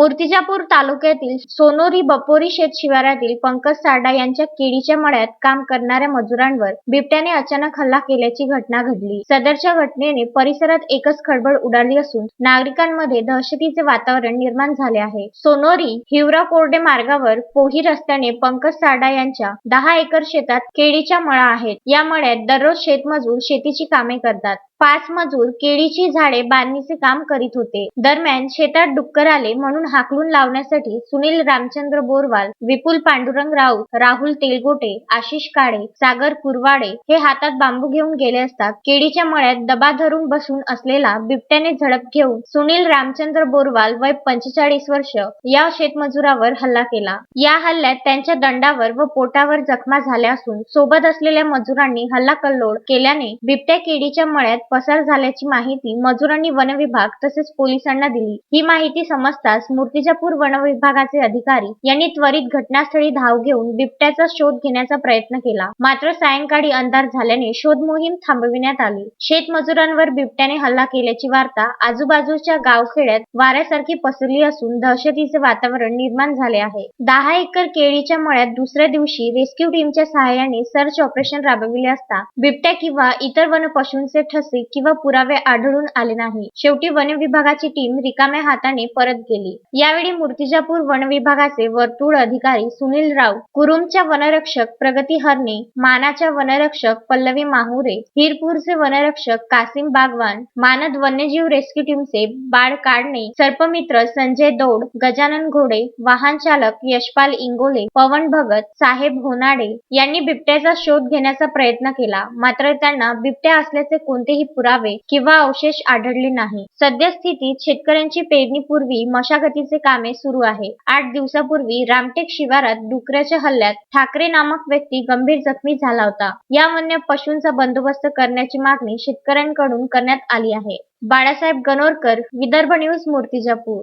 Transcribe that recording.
मूर्तिजापूर तालुक्यातील सोनोरी बपोरी शेत शिवारातील पंकज सारडा यांच्या केळीच्या मळ्यात काम करणाऱ्या मजुरांवर बिबट्याने अचानक हल्ला केल्याची घटना घडली. सदरच्या घटनेने परिसरात एकच खळबळ उडाली असून नागरिकांमध्ये दहशतीचे वातावरण निर्माण झाले आहे. सोनोरी हिवरा कोरडे मार्गावर पोही रस्त्याने पंकज सारडा यांच्या दहा एकर शेतात केळीच्या मळा आहेत. या मळ्यात दररोज शेतमजूर शेतीची कामे करतात. पाच मजूर केळीची झाडे बांधणीचे काम करीत होते. दरम्यान शेतात डुक्कर आले म्हणून हाकलून लावण्यासाठी सुनील रामचंद्र बोरवाल विपुल पांडुरंग राऊत राहुल तेलगोटे आशिष काळे सागर कुरवाडे हे हातात बांबू घेऊन गेले असता केळीच्या मळ्यात दबा धरून बसून असलेला बिबट्याने झडप घेऊन सुनील रामचंद्र बोरवाल वय पंचेचाळीस वर्ष या शेतमजुरावर हल्ला केला. या हल्ल्यात त्यांच्या दंडावर व पोटावर जखमा झाल्या असून सोबत असलेल्या मजुरांनी हल्ला कल्लोळ केल्याने बिबट्या केळीच्या मळ्यात पसार झाल्याची माहिती मजुरांनी वनविभाग तसेच पोलिसांना दिली. ही माहिती समजताच मूर्तिजापूर वनविभागाचे अधिकारी यांनी त्वरित घटनास्थळी धाव घेऊन बिबट्याचा शोध घेण्याचा प्रयत्न केला. मात्र सायंकाळी अंधार झाल्याने शोध मोहीम थांबविण्यात आली. शेतमजुरांवर बिबट्याने हल्ला केल्याची वार्ता आजूबाजूच्या गावखेड्यात वाऱ्यासारखी पसरली असून दहशतीचे वातावरण निर्माण झाले आहे. दहा एकर केळीच्या मळ्यात दुसऱ्या दिवशी रेस्क्यू टीमच्या सहाय्याने सर्च ऑपरेशन राबविले असता बिबट्या किंवा इतर वनपशूंचे ठसे किंवा पुरावे आढळून आले नाही. शेवटी वन विभागाची टीम रिकाम्या हाताने परत गेली. यावेळी मूर्तिजापूर वन विभागाचे वर्तुळ अधिकारी सुनील राव कुरुमच्या वनरक्षक प्रगती हरणे मानाच्या वनरक्षक पल्लवी माहुरे हिरपूरचे वनरक्षक कासिम बागवान मानद वन्यजीव रेस्क्यू टीमचे बाळ काढणे सर्पमित्र संजय दौड गजानन घोडे वाहन चालक यशपाल इंगोले पवन भगत साहेब होनाडे यांनी बिबट्याचा शोध घेण्याचा प्रयत्न केला. मात्र त्यांना बिबट्या असल्याचे कोणतेही पुरावे किंवा अवशेष आढळले नाही. सद्यस्थितीत शेतकऱ्यांची पेरणीपूर्वी मशागतीचे कामे सुरू आहे. आठ दिवसापूर्वी रामटेक शिवारात डुकऱ्याच्या हल्ल्यात ठाकरे नामक व्यक्ती गंभीर जखमी झाला होता. या वन्य पशूंचा बंदोबस्त करण्याची मागणी शेतकऱ्यांकडून करण्यात आली आहे. बाळासाहेब गणोरकर विदर्भ न्यूज मूर्तिजापूर.